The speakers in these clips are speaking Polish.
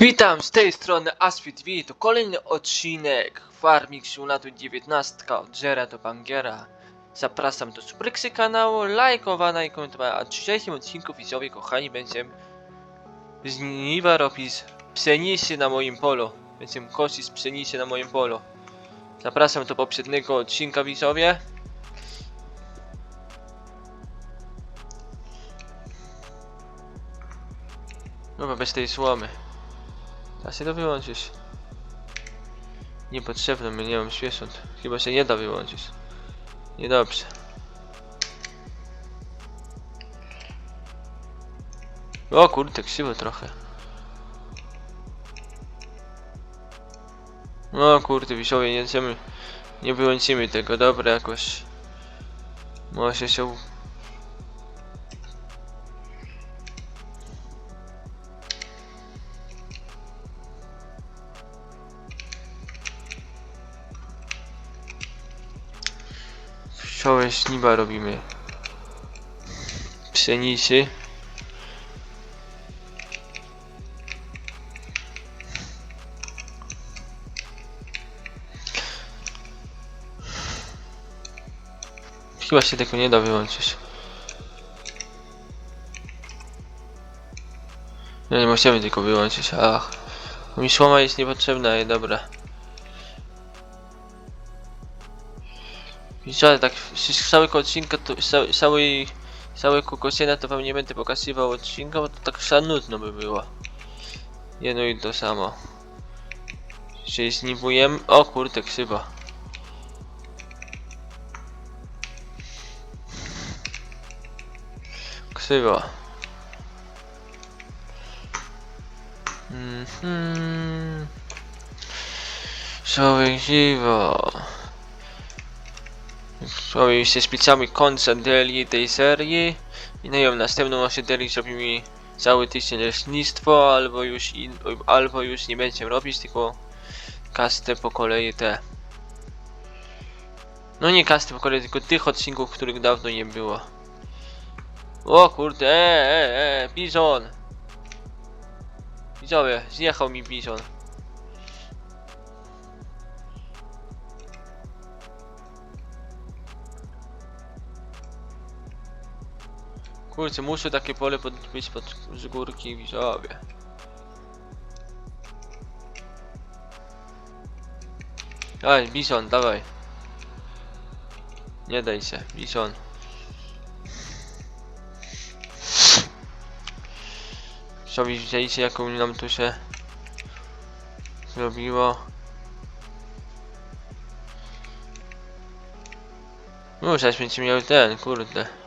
Witam z tej strony Aspi TV, to kolejny odcinek Farming Simulator 19 od Jera do Bangiera. Zapraszam do subskrypcji kanału, lajkowania i komentowania, a w dzisiejszym odcinku widzowie kochani będziemy żniwa robić pszenicy na moim polu. Będziemy kosić pszenicy na moim polu. Zapraszam do poprzedniego odcinka widzowie. Dobra, bez tej słomy. Da się to wyłączyć. Niepotrzebne mi, nie mam. Chyba się nie da wyłączyć. Niedobrze. O kurde, krzywo trochę. O kurde, wisiowie, nie. Nie wyłączymy tego, dobra jakoś. Może się... Pszczołę śniba robimy. Pszenicy. Chyba się tego nie da wyłączyć. No nie możemy tylko wyłączyć, ach. Mi słoma jest niepotrzebna, ale dobra. I tak całego odcinka, to, całej- całej, kosienia to wam nie będę pokazywał odcinka, bo to tak za nudno by było. Jedno i to samo. Czyli zniwujemy... O kurde, krzywa. Krzywa. Mhm. Człowiek dziwo. Zrobił się specjalny koncert deli tej serii. I na ją następną naszej deli zrobimy cały tydzień leśnictwo albo już in, albo już nie będziemy robić tylko kasty po kolei te. No nie kasty po kolei tylko tych odcinków których dawno nie było. O kurde eee e, e, bizon! Zjechał mi bizon Kurczę, muszę takie pole podbić pod z górki widzowie. Dawaj, bison, dawaj. Nie daj się, bison. Co widzieliście jaką nam tu się zrobiło? No, zaś będzie miał ten, kurde.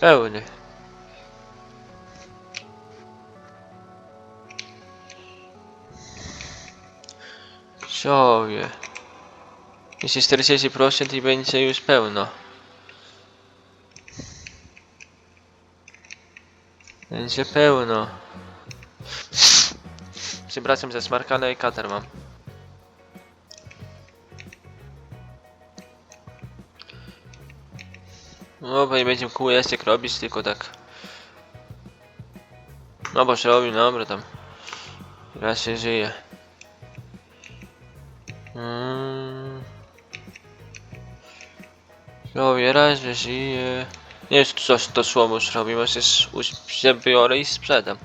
Pełny. Sobie. Jeśli 40% i będzie już pełno. Będzie pełno. Przepraszam za smarkane i katar mam. No bo nie będziemy kółeczek robić, tylko tak. No bo się robi, dobra tam. Raz się żyje. Mm. Robię raz, że żyje. Nie wiem, coś to słowo już robi, może się biorę i sprzedam.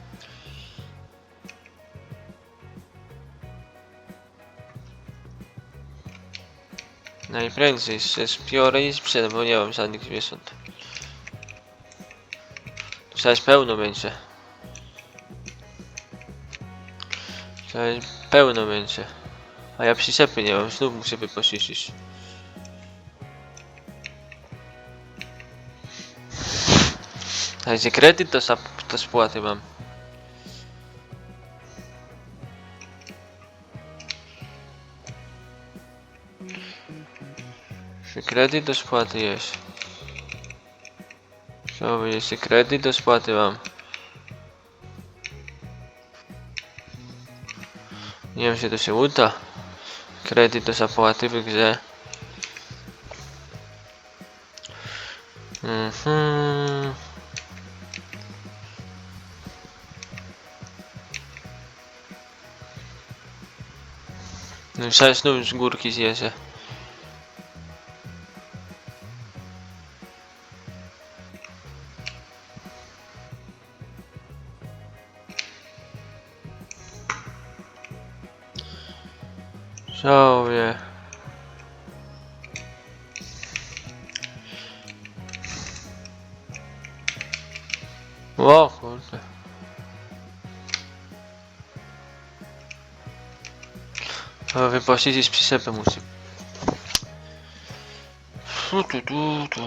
Najprędzej się zbiorę i sprzedam, bo nie mam żadnych zwierząt. Zaś pełno będzie. Zaś pełno będzie. A ja przyczepy nie mam, znów muszę wypożyczyć. A kredyt to, to spłaty mam. Kredyt do spłaty jest. Trzeba powiedzieć, że kredyt do spłaty mam. Nie wiem, czy to się uda. Kredyt do zapłaty w grze. Mhm. No i znów z górki zjeżdżę. O kurde. A wypościć z przyczepem musi. Tu, tu, tu, tu.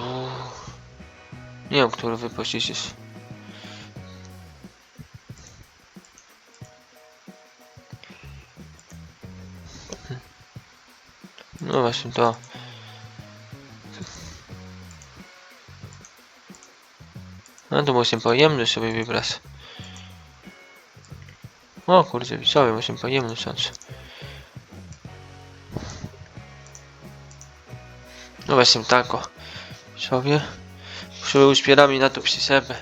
Nie wiem, który wypościć jest. No właśnie to. No to musimy pojemność sobie wybrać. O kurde, widzowie, musimy pojemność wziąć. No właśnie tak o. Sobie. Sobie uśpieramy na to przyczepę.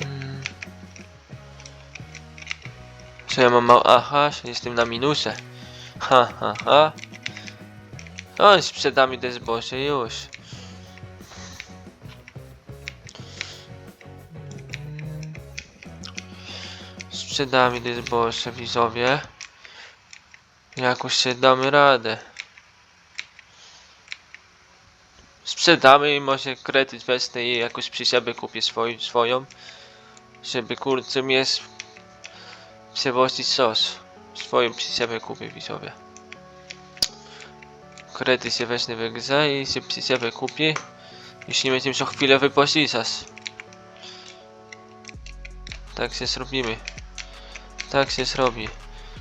Mm. Co ja mam mało? Aha, jestem na minusie. Ha, ha, ha. O, sprzedamy te zboże już. Sprzedamy te zboże, widzowie. Jakoś się damy radę. Sprzedamy i może kredyt wezmę i jakoś przy siebie kupię swój, swoją. Żeby kurczę mnie przewozić sos. Swoją przy siebie kupię widzowie. Kredyt się wezmę w i się przy siebie kupię. Jeśli będziemy co chwilę wypożyczać. Tak się zrobimy. Tak się zrobi.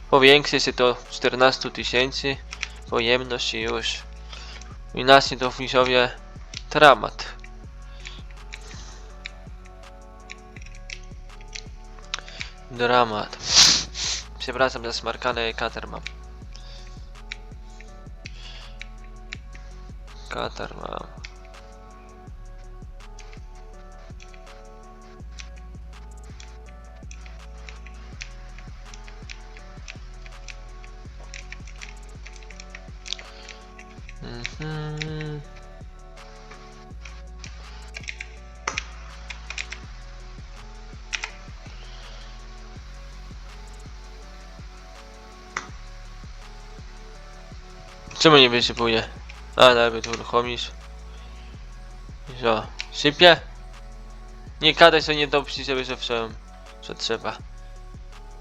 Powiększy się do 14 tysięcy. Pojemność i już. Inaczej to widzowie dramat. Dramat. Przepraszam za smarkane katar mam. Katar mam. Czemu nie wysypuje? A, nawet uruchomisz. I Co? Sypie? Nie kadaj sobie nie dobrze, żeby zawsze co trzeba.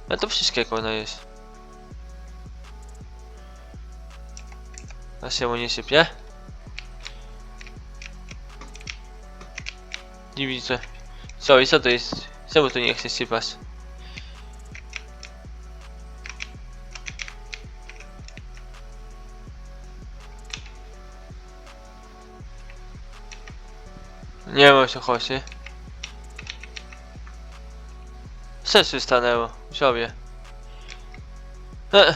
A to wszystkiego ona jest. A się nie sypie? Nie widzę. Co i co to jest? Czemu tu nie chce sypać? Nie ma się chodzi. Się stanęło? Sobie. E.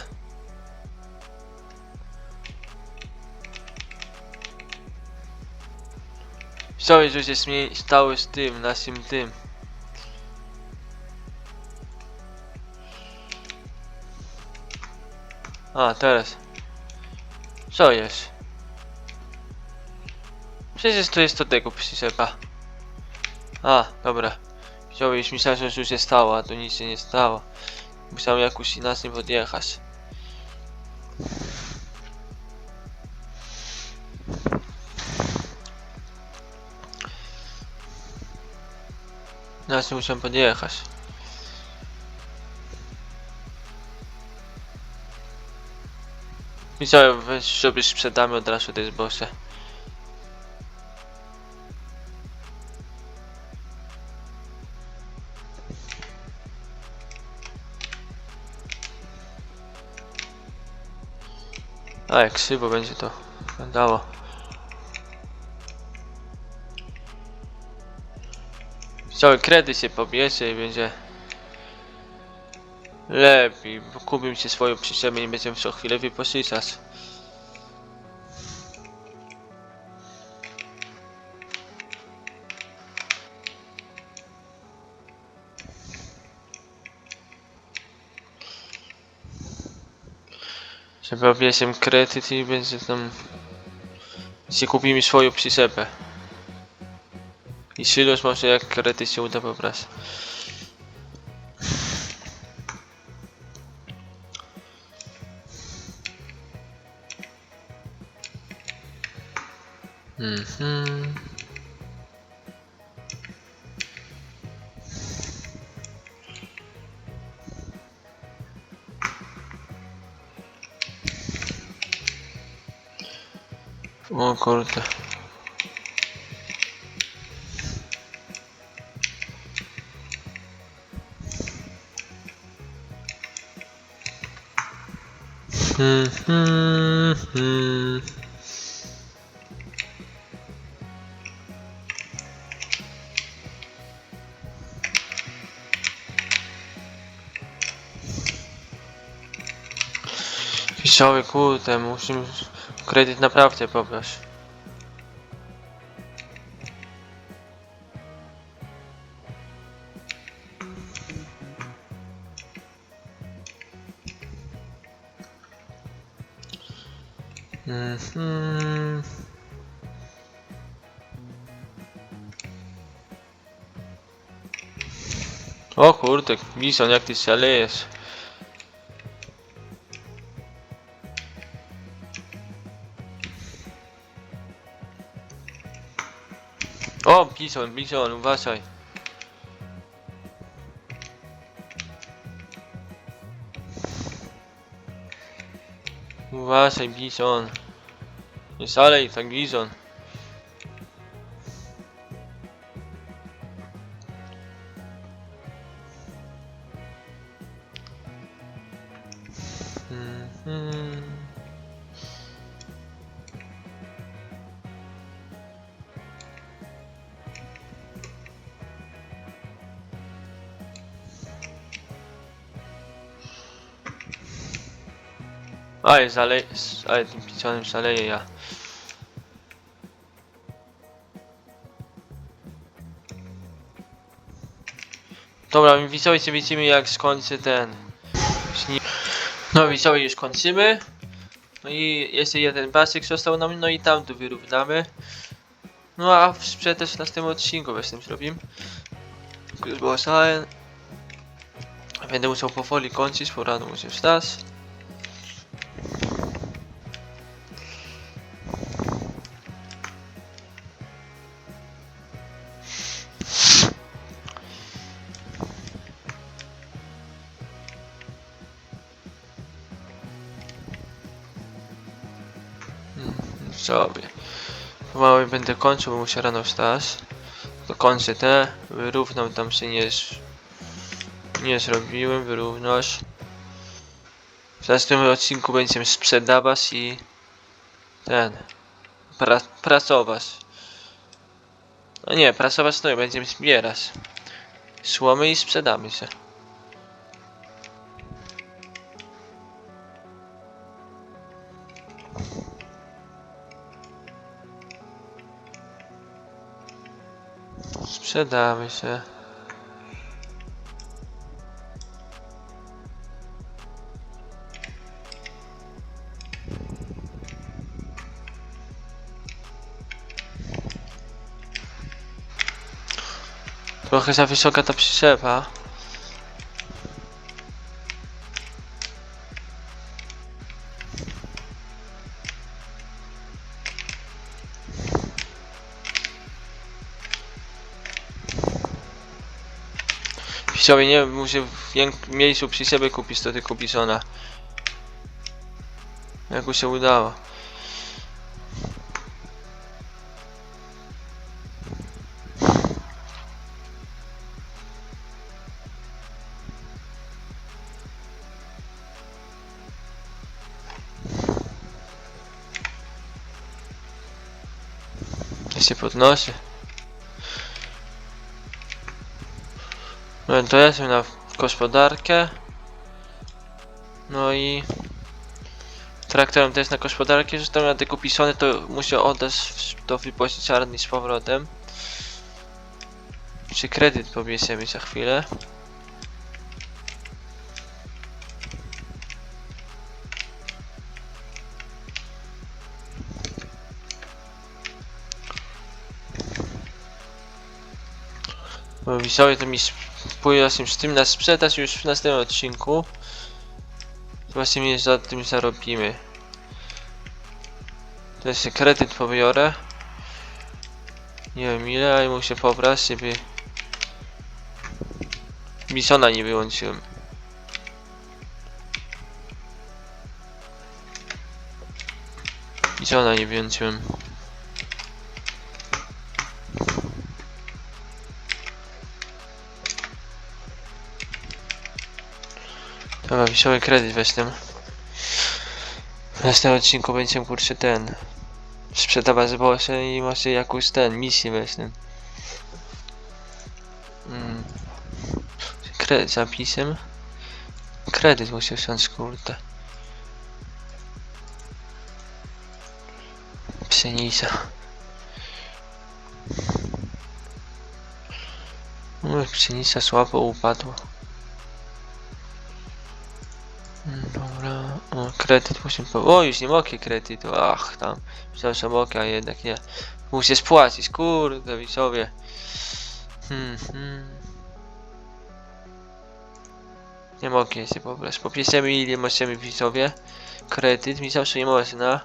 Sobie, że się smie- stało z tym, naszym tym. A, teraz. Co jest? Przecież to jest to tego przyczepa. A, dobra. Już myślałem, że już się stało, a to nic się nie stało. Musiałem jakoś inaczej podjechać. Inaczej musiałem podjechać. Weź sobie sprzedamy od razu te zboże. A jak krzywo będzie to wyglądało. Cały kredyt się pobierze i będzie lepiej. Kupię się swoją przyczepę i będziemy co chwilę wypożyczać. Żeby obwiesiem kredyt i będzie tam... Się kupi mi swoją przyczepę. I Silos może jak kredyt się uda pobrać. Mhm. O kurde. Hmm, hmm, hmm. Piszczoły, kurde, musimy kredyt naprawdę pobrać. O kurde, Bison, jak ty szalejesz. O, Bison, Bison, uważaj. Uważaj, Bison. Nie szalej, tak Bison. Aj, zalej... Ale tym piconem szaleję ja. Dobra, widzowie, widzimy jak skończę ten... No widzowie, już kończymy. No i jeszcze jeden pasek został nam, no i tam tu wyrównamy. No a w sprzedaż w następnym odcinku właśnie zrobimy. Już było. Będę musiał powoli kończyć, bo rano muszę wstać. Sobie. Pomału będę kończył, bo muszę rano wstać. To kończę te, wyrównał tam się nie, nie zrobiłem, wyrównasz. W następnym odcinku będziemy sprzedawać i ten, pra, pracować. No nie, pracować to nie, będziemy zbierać. Słomy i sprzedamy się. Sprzedamy się. Trochę za wysoka ta przyczepa. Widzowie, nie muszę w miejscu przy sobie kupić to tylko Bisona. Jak się udało. Się podnoszę. Orientujemy na gospodarkę. No i traktorem też na gospodarkę, że tam jak kupi to musi oddać do wypożyczarni z powrotem. Czy kredyt pobiesiemy za chwilę. Bo widzowie to mi pójdę z tym, na sprzedaż już w następnym odcinku. Mnie za tym zarobimy. To jeszcze kredyt pobiorę. Nie wiem ile, ale muszę pobrać, żeby... Bisona nie wyłączyłem. Bisona nie wyłączyłem. Dobra, wisiały kredyt weźmy. W następnym odcinku będziemy kurczę ten sprzedawać zboże i może jakąś ten misję weźmy. Mm. Kredyt zapisem. Kredyt musi wsiąść kurde. Pszenica. No, pszenica słabo upadła. Kredyt musimy po... O, już nie mogę kredytu, ach tam. Myślałem, że mogę, a jednak nie. Muszę spłacić, kurde, widzowie. Hmm, hmm. Nie mogę się pobrać. Popiszemy ile możemy widzowie. Kredyt, mi zawsze nie można.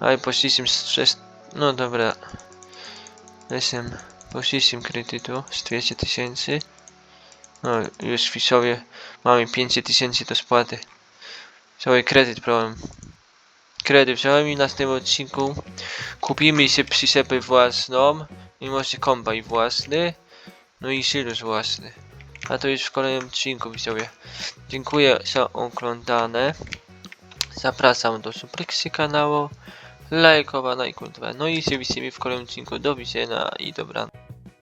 Ale poszliśmy z 6... No dobra. Jestem... Poszliśmy kredytu z 200 tysięcy. No, już widzowie mamy 500 tysięcy do spłaty. Cały kredyt problem. Kredyt wziąłem i na tym odcinku kupimy się przyczepę własną i może kombaj własny. No i silus własny. A to już w kolejnym odcinku widzowie. Dziękuję za oglądane. Zapraszam do subskrypcji kanału, lajkowania i. No i się widzimy w kolejnym odcinku. Do widzenia i dobranoc.